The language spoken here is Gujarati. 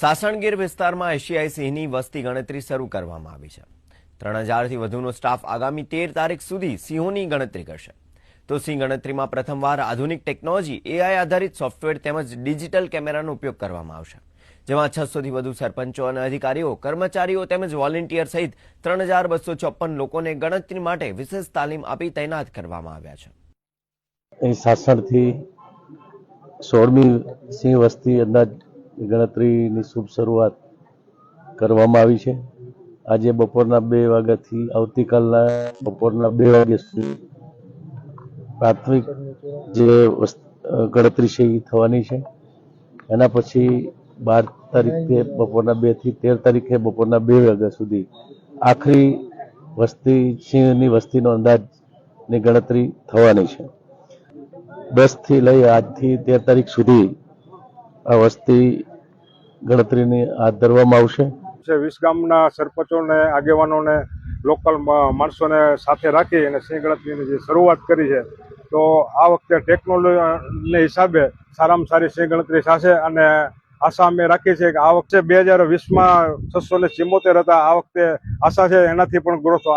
સાસણગીર વિસ્તારમાં એશિયાઈ સિંહની વસ્તી ગણતરી શરૂ કરવામાં આવી છે. ત્રણ હજારથી વધુનો સ્ટાફ આગામી તેર તારીખ સુધી સિંહોની ગણતરી કરશે. તો સિંહ ગણતરીમાં પ્રથમવાર આધુનિક ટેકનોલોજી, એઆઈ આધારિત સોફ્ટવેર તેમજ ડિજિટલ કેમેરાનો ઉપયોગ કરવામાં આવશે. જેમાં છસોથી વધુ સરપંચો અને અધિકારીઓ, કર્મચારીઓ તેમજ વોલેન્ટિયર સહિત ત્રણ હજાર બસો ચોપન લોકોને ગણતરી માટે વિશેષ તાલીમ આપી તૈનાત કરવામાં આવ્યા છે. સાસણથી સોળમી સિંહ વસ્તી અંદાજ ગણતરીની શુભ શરૂઆત કરવામાં આવી છે. આજે બપોરના બે વાગ્યાથી આવતીકાલના બપોરના બે વાગ્યા સુધી પ્રાથમિક જે ગણતરી છે એ થવાની છે. એના પછી બાર તારીખે બપોરના બેથી તેર તારીખે બપોરના બે વાગ્યા સુધી આખરી વસ્તી, સિંહની વસ્તીનો અંદાજની ગણતરી થવાની છે. દસથી લઈ આજથી તેર તારીખ સુધી આ વસ્તી ગણતરીની હાથ ધરવામાં આવશે. વીસ ગામના સરપંચોને, આગેવાનોને, લોકલ માણસોને સાથે રાખી અને સિંહ ગણતરીની જે શરૂઆત કરી છે, તો આ વખતે ટેકનોલોજીને હિસાબે સારામાં સારી સિંહ ગણતરી થશે અને આશા અમે રાખી છે કે આ વખતે બે હજાર વીસમાં છસો ને હતા, આ વખતે આશા છે એનાથી પણ ગ્રોથ